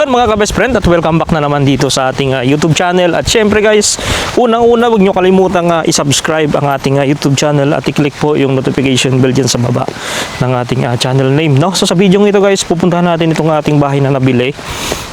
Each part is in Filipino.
Mga ka-best friend at welcome back na naman dito sa ating ah, YouTube channel. At syempre guys unang-una huwag nyo kalimutang ah, i-subscribe ang ating ah, YouTube channel at i-click po yung notification bell dyan sa baba ng ating ah, channel name no? so sa video ito guys pupuntahan natin itong ating bahay na nabili.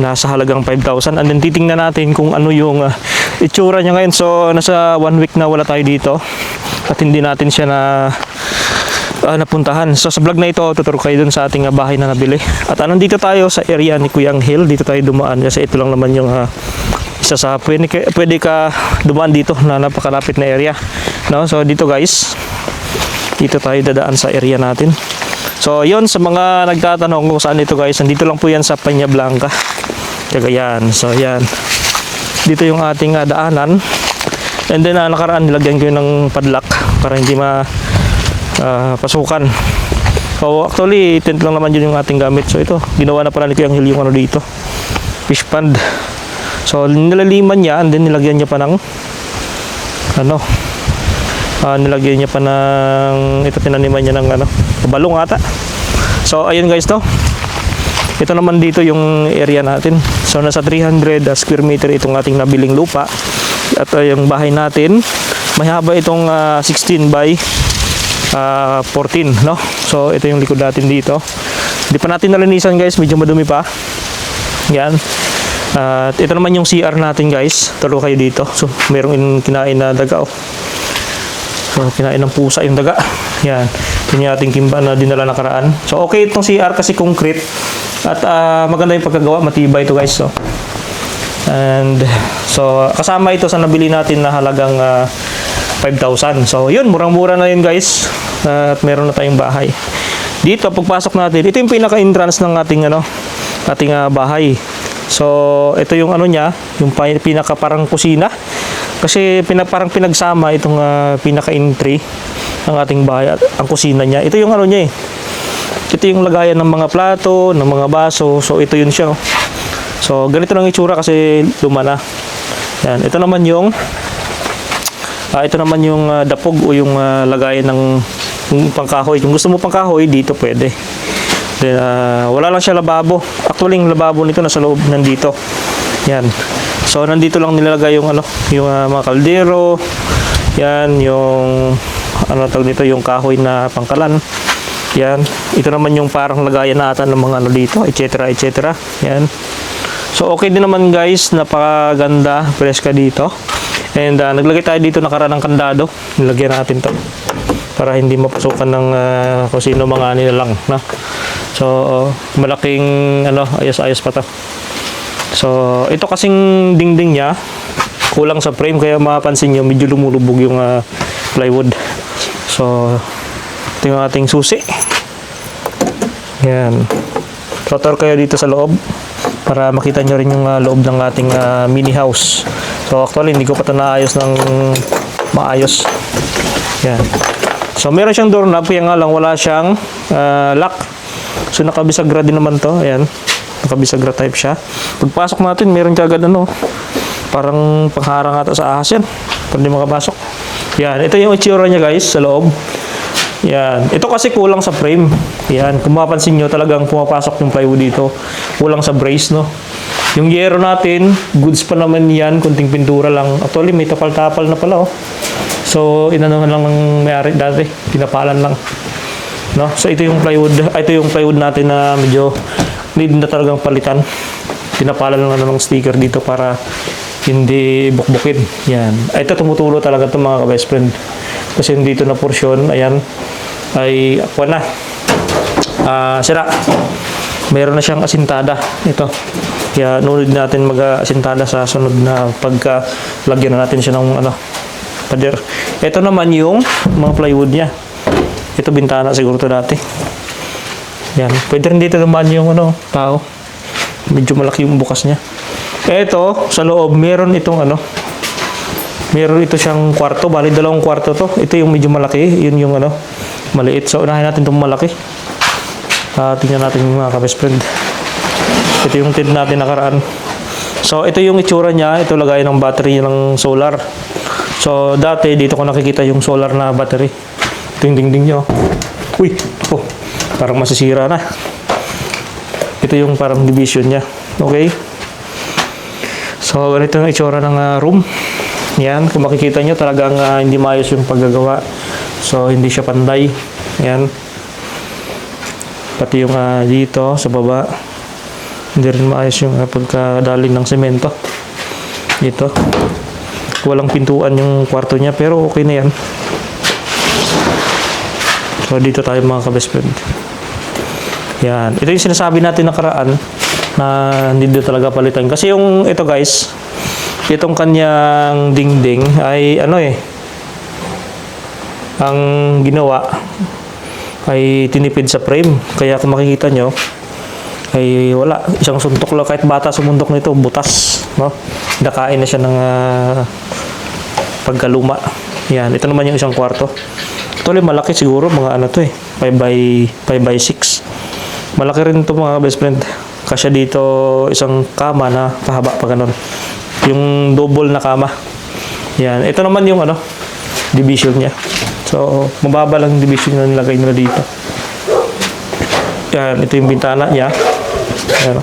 Nasa halagang 5,000 and then titingnan natin kung ano yung ah, itsura niya ngayon. So nasa one week na wala tayo dito. At hindi natin siya na ah, napuntahan. So sa vlog na ito, tuturo kayo dun sa ating ah, bahay na nabili. At anong dito tayo sa area ni Kuyang Hill. Dito tayo dumaan kasi ito lang naman yung ah, isa sa pwede pwede ka dumaan dito na napakalapit na area. No? So dito guys, dito tayo dadaan sa area natin. So yon sa mga nagtatanong kung saan ito guys, nandito lang po yan sa Peña Blanca. Cagayan. So yan. Dito yung ating ah, daanan. And then ah, nakaraan nilagyan ko ng padlock para hindi ma ah, pasukan. So actually, tent lang naman yun yung ating gamit. So ito, ginawa na pala ni Kuya Angel yung ano dito. Fish pond. So nilaliman niya and then nilagyan niya pa ng ano ah, nilagyan niya pa ng ito tinaniman niya ng ano balong ata. So ayun guys to. Ito naman dito yung area natin. So nasa 300 square meter itong ating nabiling lupa. At ah, yung bahay natin, mahaba itong ah, 16 by ah, 14, no? So ito yung likod natin dito. Hindi pa natin nalinisan guys, medyo madumi pa. Yan. At ito naman yung CR natin guys. Turo kayo dito. So merong in- kinain na daga oh. So, kinain ng pusa yung daga. Yan. Ito yung ating kimba na dinala nakaraan. So, okay itong CR kasi concrete. At ah, maganda yung pagkagawa. Matibay ito guys. So. And, so, kasama ito sa nabili natin na halagang ah, 5,000. So, yun. Murang-mura na yun guys. At meron na tayong bahay. Dito, pagpasok natin, ito yung pinaka-entrance ng ating, ano, ating ah, bahay. So, ito yung ano niya, yung pinaka parang kusina. Kasi pina, parang pinagsama itong ah, pinaka-entry ng ating bahay at ang kusina niya. Ito yung ano niya eh. Ito yung lagayan ng mga plato, ng mga baso. So, ito yun siya. So, ganito lang itsura kasi luma na. Yan. Ito naman yung ah, ito naman yung ah, dapog o yung ah, lagayan ng pangkahoy. Kung gusto mo pangkahoy, dito pwede. Then, ah, wala lang siya lababo. Actually, yung lababo nito nasa loob nandito. Yan. So, nandito lang nilalagay yung ano, yung ah, mga kaldero. Yan, yung ano tawag dito, yung kahoy na pangkalan. Yan. Ito naman yung parang lagayan na ata ng mga ano dito, etc. etc. Yan. So, okay din naman guys. Napakaganda. Preska dito. And ah, naglagay tayo dito nakaraan ng kandado. Nilagyan natin to para hindi mapasukan ng ah, kung sino mga nila lang na so malaking ano ayos-ayos pa to. So ito kasing dingding niya kulang sa frame kaya mapapansin nyo medyo lumulubog yung ah, plywood. So ito yung ating susi. Yan. Rotor kayo dito sa loob para makita nyo rin yung ah, loob ng ating ah, mini house so actually hindi ko pa ito naayos ng maayos yan So meron siyang doorknob kaya nga lang wala siyang ah, lock. So nakabisagra din naman to. Ayan. Nakabisagra type siya. Pagpasok natin meron siya agad ano. Parang pangharang ata sa ahas yan. Para hindi makapasok. Yan. Ito yung itsura niya guys sa loob. Yan. Ito kasi kulang sa frame. Yan. Kung mapapansin nyo talagang pumapasok yung plywood dito. Kulang sa brace no. Yung yero natin, goods pa naman yan, kunting pintura lang. Actually, may tapal-tapal na pala, oh. So, inanuhan lang ng may-ari dati. Pinapalan lang. No? So, ito yung plywood. ah, Ito yung plywood natin na medyo need na talagang palitan. Pinapalan lang ng sticker dito para hindi bukbukin. Yan. Ito tumutulo talaga itong mga ka-best friend. Kasi dito na porsyon, ayan, ay aqua na. Ah, sira. Meron na siyang asintada. Ito. Kaya nunod natin mag-asintada sa sunod na pagka lagyan na natin siya ng ano, pader. Ito naman yung mga plywood niya. Ito bintana siguro to dati. Yan. Pwede rin dito naman yung ano, tao. Medyo malaki yung bukas niya. Ito, sa loob, meron itong ano, meron ito siyang kwarto. Bali, dalawang kwarto to. Ito yung medyo malaki. Yun yung ano, maliit. So, unahin natin itong malaki. Ah, tingnan natin yung mga ka-best friend. Ito yung tent natin nakaraan. So, ito yung itsura niya. Ito lagay ng battery ng solar. So, dati dito ko nakikita yung solar na battery. Ito yung dingding nyo. Uy, oh, parang masisira na. Ito yung parang division niya. Okay? So, ganito ang itsura ng ah, room. Yan, kung makikita nyo, talagang ah, hindi maayos yung paggagawa. So, hindi siya panday. Yan. Pati yung ah, dito, sa baba. Hindi rin maayos yung ah, pagkadaling ng semento. Dito. Walang pintuan yung kwarto niya, pero okay na yan. So, dito tayo mga ka-best friend. Yan. Ito yung sinasabi natin nakaraan na hindi talaga palitan. Kasi yung ito guys, itong kanyang dingding ay ano eh, ang ginawa ay tinipid sa frame. Kaya kung makikita nyo, ay wala. Isang suntok lang. Kahit bata sumundok nito, butas. No? Nakain na siya ng ah, pagkaluma. Yan. Ito naman yung isang kwarto. Ulit malaki siguro. Mga ano to eh. 5 by, 5 by 6. Malaki rin to mga best friend. Kasya dito isang kama na pahaba pa ganun. Yung double na kama. Yan. Ito naman yung ano, division niya. So, mababa lang division na nilagay nila dito. Yan. Ito yung bintana niya. Yan.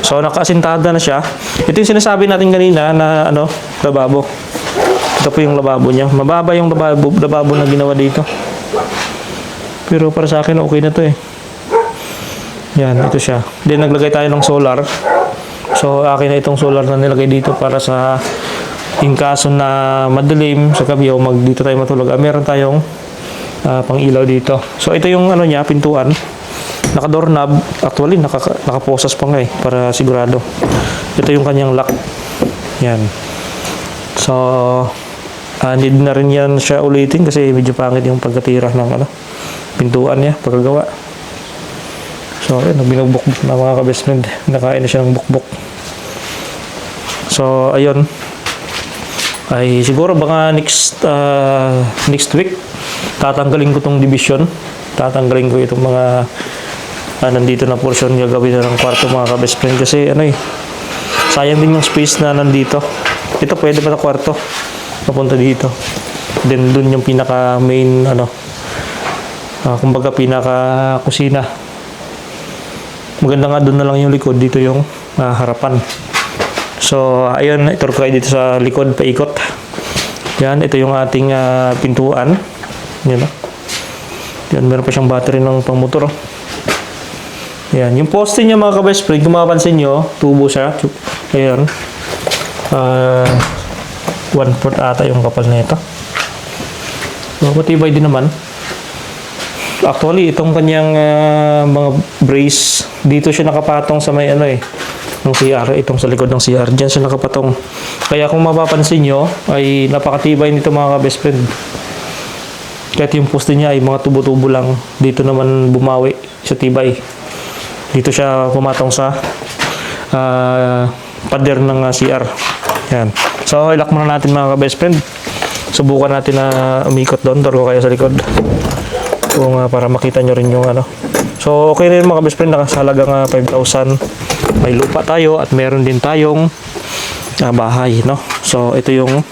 So, nakasintada na siya. Ito yung sinasabi natin kanina na ano, lababo. Ito po yung lababo niya. Mababa yung lababo, lababo na ginawa dito. Pero para sa akin, okay na to eh. Yan, ito siya. Then, naglagay tayo ng solar. So, akin na itong solar na nilagay dito para sa in kaso na madilim sa gabi o mag dito tayo matulog. Ah, meron tayong ah, pang ilaw dito. So, ito yung ano niya, pintuan. Naka doorknob. Actually, naka, nakaposas pa nga eh, para sigurado. Ito yung kanyang lock. Yan. So, ah, need na rin yan siya ulitin kasi medyo pangit yung pagkatira ng ano, pintuan niya, pagkagawa. So, ayun, binugbukbuk na mga ka-best friend. Nakain na siya ng bukbuk. So, ayun. Ay, siguro baka next, ah, next week, tatanggalin ko tong division. Tatanggalin ko itong mga ah, nandito na portion gagawin na ng kwarto mga ka-best friend. Kasi ano eh, sayang din yung space na nandito. Ito pwede pa na kwarto. Papunta dito. Then, dun yung pinaka main, ano, ah, kumbaga pinaka kusina. Maganda nga doon na lang yung likod. Dito yung ah, harapan. So, ayun, ituro ko dito sa likod, paikot. Yan, ito yung ating ah, pintuan. Yan, oh. Yan, meron pa siyang battery ng pangmotor. Oh. Yan, yung poste niya mga ka-best friend, kung mapapansin nyo, tubo siya. Ayan. Ah, one fourth ata yung kapal na ito. So, matibay din naman. Actually, itong kanyang ah, mga brace, dito siya nakapatong sa may ano eh, ng CR, itong sa likod ng CR. Diyan siya nakapatong. Kaya kung mapapansin nyo, ay napakatibay nito mga ka-best friend. Kahit yung poste niya ay mga tubo-tubo lang. Dito naman bumawi sa tibay. Dito siya pumatong sa ah, pader ng ah, CR. Yan. So, ilak muna natin mga ka-best friend. Subukan natin na umikot doon. Turo kayo sa likod. Kung ah, para makita nyo rin yung ano. So, okay rin mga best friend. Nakasalaga nga 5,000. May lupa tayo at meron din tayong ah, bahay, no? So, ito yung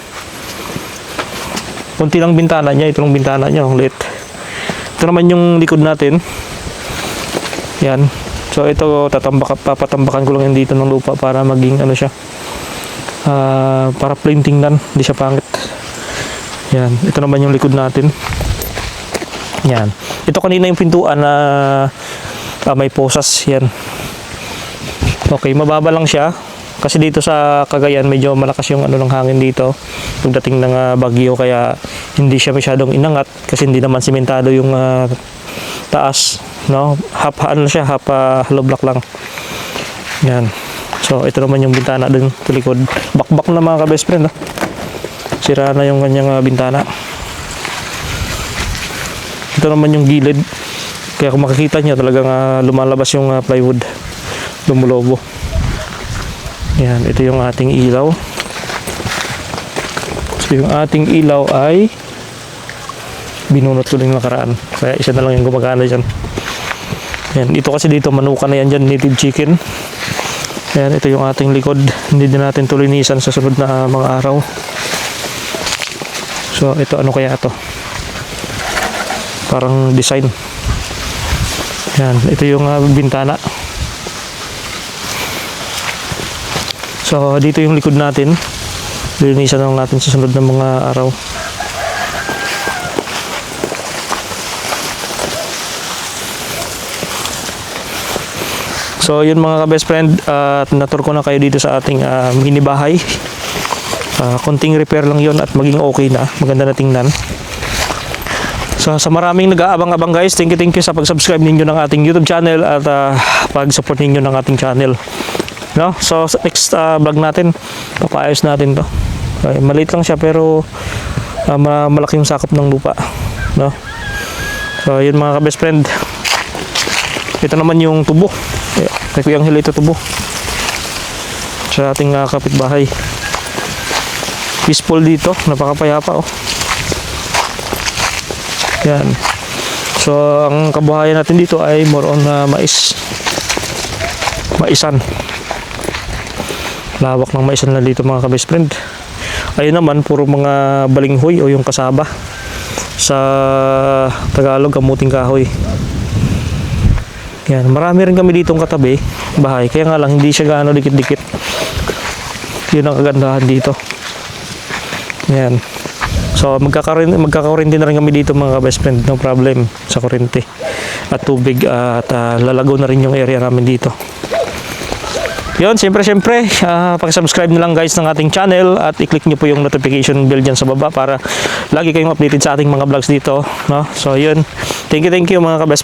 kunti lang bintana niya. Ito lang bintana niya. Ang liit. Ito naman yung likod natin. Yan. So, ito tatambak, papatambakan ko lang yan dito ng lupa para maging ano siya. ah, para plain tingnan. Hindi siya pangit. Yan. Ito naman yung likod natin. Yan. Ito kanina yung pintuan na ah, may posas. Yan. Okay, mababa lang siya. Kasi dito sa Cagayan, medyo malakas yung ano ng hangin dito. Pagdating ng ah, bagyo, kaya hindi siya masyadong inangat. Kasi hindi naman simentado yung ah, taas. No? Half, ano siya, half ah, hollow block lang. Yan. So, ito naman yung bintana dun sa likod. Bakbak na mga ka-best friend. ah. Sira na yung kanyang ah, bintana. Ito naman yung gilid. Kaya kung makikita nyo, talagang ah, lumalabas yung ah, plywood. Lumulobo. Yan, ito yung ating ilaw. So, yung ating ilaw ay binunot ko din nakaraan. Kaya isa na lang yung gumagana dyan. Yan, ito kasi dito manuka na yan dyan, native chicken. Yan, ito yung ating likod. Hindi din natin tulinisan sa sunod na mga araw. So, ito ano kaya to? Parang design. Yan, ito yung ah, bintana. So, dito yung likod natin. Lilinisan lang natin sa sunod ng mga araw. So, yun mga ka-best friend, at natur ko na kayo dito sa ating ah, mini bahay. Ah, konting repair lang yon at maging okay na. Maganda na tingnan. So, sa maraming nag-aabang-abang guys, thank you, thank you sa pag-subscribe ninyo ng ating YouTube channel at ah, pag-support ninyo ng ating channel. No? So, sa next ah, vlog natin, papaayos natin to. Ay, maliit lang siya pero ma- malaki yung sakop ng lupa. No? So, yun mga ka-best friend. Ito naman yung tubo. Kay Kuya Angel ito tubo. Sa ating ah, kapitbahay. Peaceful dito. Napakapayapa oh. Yan. So, ang kabuhayan natin dito ay more on ah, mais. Maisan. Lawak ng maisan na dito mga ka-best friend. Ayun naman, puro mga balinghoy o yung kasaba. Sa Tagalog, kamuting kahoy. Yan, marami rin kami ditong katabi, bahay. Kaya nga lang, hindi siya gaano dikit-dikit. Yun ang kagandahan dito. Yan. So, magkakaroon, magkakaroon din na rin kami dito mga best friend. No problem sa kurente. At tubig at ah, lalago na rin yung area namin dito. Yun, siyempre, siyempre, ah, pakisubscribe na lang guys ng ating channel at i-click nyo po yung notification bell dyan sa baba para lagi kayong updated sa ating mga vlogs dito. No? So, yun. Thank you, thank you mga ka-best.